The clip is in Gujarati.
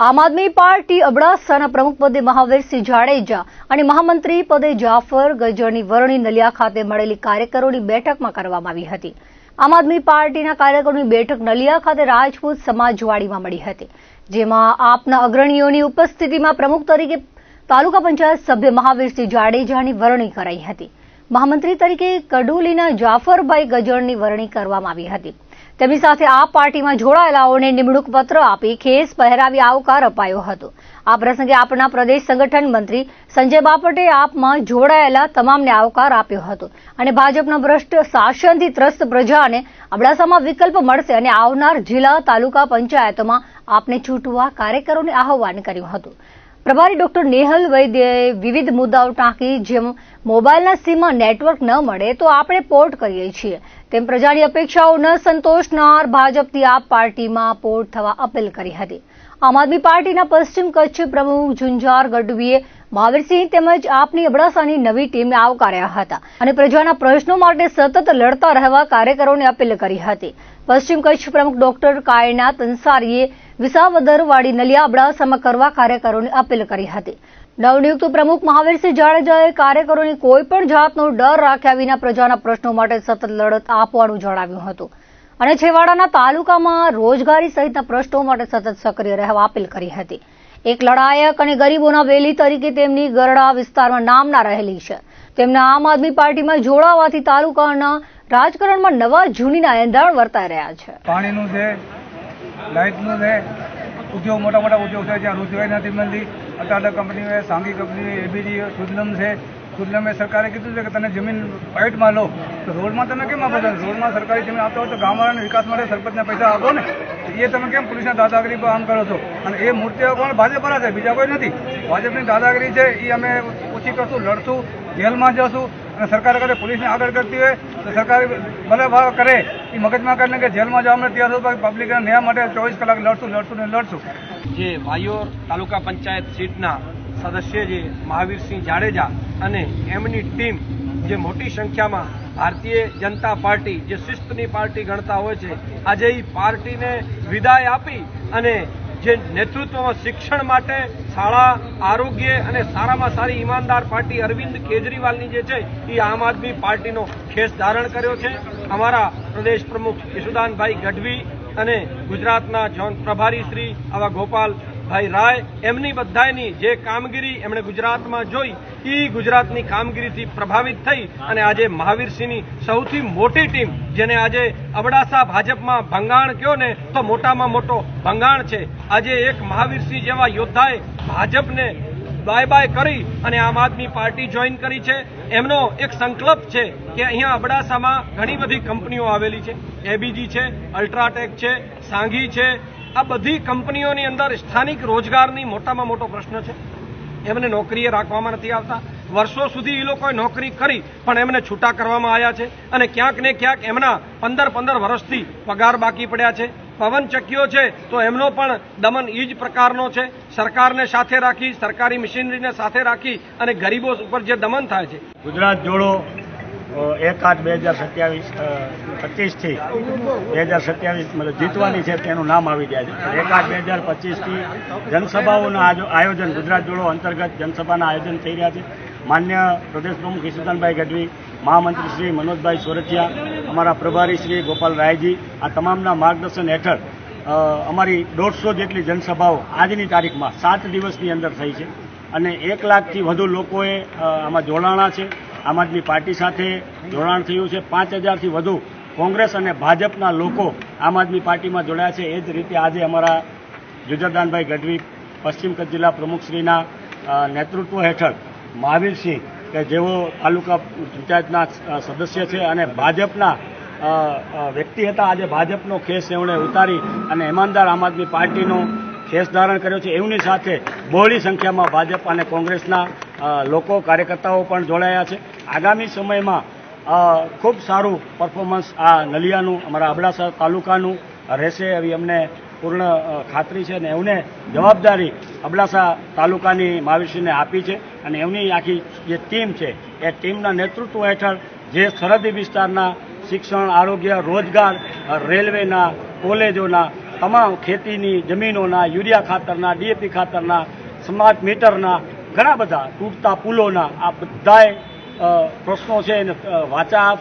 આમ આદમી પાર્ટી અબડાસાના પ્રમુખ પદે મહાવીરસિંહ જાડેજા અને મહામંત્રી પદે જાફર ગજરની વરણી નલિયા ખાતે મળેલી કાર્યકરોની બેઠકમાં કરવામાં આવી હતી. આમ આદમી પાર્ટીના કાર્યકરોની બેઠક નલિયા ખાતે રાજપૂત સમાજવાડીમાં મળી હતી, જેમાં આપના અગ્રણીઓની ઉપસ્થિતિમાં પ્રમુખ તરીકે તાલુકા પંચાયત સભ્ય મહાવીરસિંહ જાડેજાની વરણી કરાઈ હતી. મહામંત્રી તરીકે કડુલીના જાફરભાઈ ગજરની વરણી કરવામાં આવી હતી. તેમની સાથે આ પાર્ટીમાં જોડાયેલાઓને નિમણૂક પત્ર આપી ખેસ પહેરાવી આવકાર અપાયો હતો. આ પ્રસંગે આપના પ્રદેશ સંગઠન મંત્રી સંજય બાપટે આપમાં જોડાયેલા તમામને આવકાર આપ્યો હતો અને ભાજપના ભ્રષ્ટ શાસનથી ત્રસ્ત પ્રજાને અબડાસામાં વિકલ્પ મળશે અને આવનાર જિલ્લા તાલુકા પંચાયતોમાં આપને છૂટવા કાર્યકરોને આહવાન કર્યું હતું. પ્રભારી ડોક્ટર નેહલ વૈદ્યએ વિવિધ મુદ્દાઓ ટાંકી જેમ મોબાઈલના સીમમાં નેટવર્ક ન મળે તો આપણે પોર્ટ કરીએ છીએ. તેમ પ્રજાની અપેક્ષાઓ ન સંતોષનાર ભાજપથી આ પાર્ટીમાં પોર્ટ થવા અપીલ કરી હતી. આમ આદમી પાર્ટીના પશ્ચિમ કચ્છ પ્રમુખ ઝુંઝાર ગઢવીએ મહાવીરસિંહ તેમજ આપની અબડાસાની નવી ટીમે આવકાર્યા હતા અને પ્રજાના પ્રશ્નો માટે સતત લડતા રહેવા કાર્યકરોને અપીલ કરી હતી. પશ્ચિમ કચ્છ પ્રમુખ ડોક્ટર કાયના અંસારીએ વિસાવદરવાડી નલિયા અબડાસામાં કરવા કાર્યકરોને અપીલ કરી હતી. નવનિયુક્ત પ્રમુખ મહાવીરસિંહ જાડેજાએ કાર્યકરોને કોઈ પણ જાતનો ડર રાખ્યા વિના પ્રજાના પ્રશ્નો માટે સતત લડત આપવાનું જણાવ્યું હતું. અને છેવાડાના તાલુકામાં રોજગારી સહિતના પ્રશ્નો માટે સતત સક્રિય રહેવા અપીલ કરી હતી. એક લડાયક અને ગરીબોના વેલી તરીકે તેમની ગરડા વિસ્તારમાં નામના રહેલી છે. તેમના આમ આદમી પાર્ટીમાં જોડાવાથી તાલુકાના રાજકારણમાં નવા જૂનીના એંધાણ વર્તાઈ રહ્યા છે. પાણીનું છે લાઇટનું ને ઉદ્યોગ મોટા મોટા ઉદ્યોગ છે, જ્યાં રોજગારી નથી મળતી. અટાટા કંપની છે, સાંગી કંપની એબીજી સુદલમ છે. સુદલમે સરકારે કીધું છે કે તમે જમીન પાઇટમાં લો. તો રોડમાં તમે કેમ આપો રોડમાં સરકારી જમીન આપતા હોય તો ગામડાના વિકાસ માટે સરપંચના પૈસા આપો ને. એ તમે કેમ પોલીસના દાદાગીરી પર આમ કરો છો? અને એ મૂર્તિઓ પણ ભાજપના છે, બીજા કોઈ નથી. ભાજપની દાદાગીરી છે એ અમે ઓછી કરશું, લડશું, જેલમાં જશું. અને સરકાર અગર પોલીસને આગળ કરતી હોય, તો સરકાર ભલે ભાવ કરે, એ મગજમાં કરીને કે જેલમાં જવા માટે તૈયાર થયું પબ્લિકના ન્યાય માટે ચોવીસ કલાક લડશું લડશું ને લડશું. જે વાયોર તાલુકા પંચાયત સીટના સદસ્ય જે મહાવીરસિંહ જાડેજા અને એમની ટીમ જે મોટી સંખ્યામાં ભારતીય જનતા પાર્ટી જે શિસ્તની પાર્ટી ગણતા હોય છે, આજે એ પાર્ટીને વિદાય આપી અને જે નેતૃત્વમાં શિક્ષણ માટે શાળા, આરોગ્ય અને સારામાં સારી ઈમાનદાર પાર્ટી અરવિંદ કેજરીવાલની જે છે, એ આમ આદમી પાર્ટીનો ખેસ ધારણ કર્યો છે. અમારા પ્રદેશ પ્રમુખ યશુદાનભાઈ ગઢવી અને ગુજરાતના જોન પ્રભારી શ્રી આવા ગોપાલભાઈ રાય, એમની બધાની જે કામગીરી એમણે ગુજરાતમાં જોઈ એ ગુજરાતની કામગીરીથી પ્રભાવિત થઈ અને આજે મહાવીરસિંહની સૌથી મોટી ટીમ, જેને આજે અબડાસા ભાજપમાં ભંગાણ કયો ને, તો મોટામાં મોટો ભંગાણ છે. આજે એક મહાવીરસિંહ જેવા યોદ્ધાએ ભાજપને બાય બાય કરી અને આમ આદમી પાર્ટી જોઈન કરી છે. એમનો એક સંકલ્પ છે કે અહીંયા અબડાસામાં ઘણી બધી કંપનીઓ આવેલી છે. એબીજી છે અલ્ટ્રાટેક છે સાંઘી છે આ બધી કંપનીઓની અંદર સ્થાનિક રોજગારની મોટામાં મોટો પ્રશ્ન છે. એમને નોકરીએ રાખવામાં નથી આવતા. વર્ષો સુધી એ લોકોએ નોકરી કરી, પણ એમને છૂટા કરવામાં આવ્યા છે અને ક્યાંક ને ક્યાંક એમના પંદર પંદર વર્ષથી પગાર બાકી પડ્યા છે. પવન ચક્કીઓ છે તો એમનો પણ દમન એ જ પ્રકારનો છે. સરકારને સાથે રાખી, સરકારી મશીનરીને સાથે રાખી અને ગરીબો ઉપર જે દમન થાય છે. ગુજરાત જોડો એક આઠ બે હજાર સત્યાવીસ પચીસથી બે હજાર સત્યાવીસ મતલબ જીતવાની છે તેનું નામ આવી ગયા છે. એક આઠ બે હજાર પચીસથી જનસભાઓના આયોજન, ગુજરાત જોડો અંતર્ગત જનસભાના આયોજન થઈ રહ્યા છે. માન્ય પ્રદેશ પ્રમુખ ઈશુદાનભાઈ ગઢવી, મહામંત્રી શ્રી મનોજભાઈ સોરઠિયા, અમારા પ્રભારી શ્રી ગોપાલ રાયજી, આ તમામના માર્ગદર્શન હેઠળ અમારી દોઢસો જેટલી જનસભાઓ આજની તારીખમાં સાત દિવસની અંદર થઈ છે. અને એક લાખથી વધુ લોકોએ આમાં જોડાણા છે. આમ આદમી પાર્ટી સાથે જોડાણ થયું છે. પાંચ હજારથી વધુ કોંગ્રેસ અને ભાજપના લોકો આમ આદમી પાર્ટીમાં જોડાયા છે. એ જ રીતે આજે અમારા જુજરદાનભાઈ ગઢવી, પશ્ચિમ કચ્છ જિલ્લા પ્રમુખશ્રીના નેતૃત્વ હેઠળ મહાવીરસિંહ, કે જેઓ તાલુકા પંચાયતના સદસ્ય છે અને ભાજપના વ્યક્તિ હતા. આજે ભાજપનો ખેસ એમણે ઉતારી અને ઈમાનદાર આમ આદમી પાર્ટીનો ખેસ ધારણ કર્યો છે. એમની સાથે બહોળી સંખ્યામાં ભાજપ અને કોંગ્રેસના લોકો, કાર્યકર્તાઓ પણ જોડાયા છે. આગામી સમયમાં ખૂબ સારું પરફોર્મન્સ આ નલિયાનું, અમારા અબડાસા તાલુકાનું રહેશે એવી અમને પૂર્ણ ખાતરી છે અને એમને જવાબદારી અબડાસા તાલુકાની મહાવીરસિંહને આપી છે અને એમની આખી જે ટીમ છે, એ ટીમના નેતૃત્વ હેઠળ જે સરહદી વિસ્તારના શિક્ષણ, આરોગ્ય, રોજગાર રેલવેના, કોલેજોના તમામ ખેતીની જમીનોના, યુરિયા ખાતરના, ડીએપી ખાતરના, સ્માર્ટ મીટરના ઘણા બધા તૂટતા પુલોના આ બધાય પ્રશ્નો છે એને વાચા આપશે.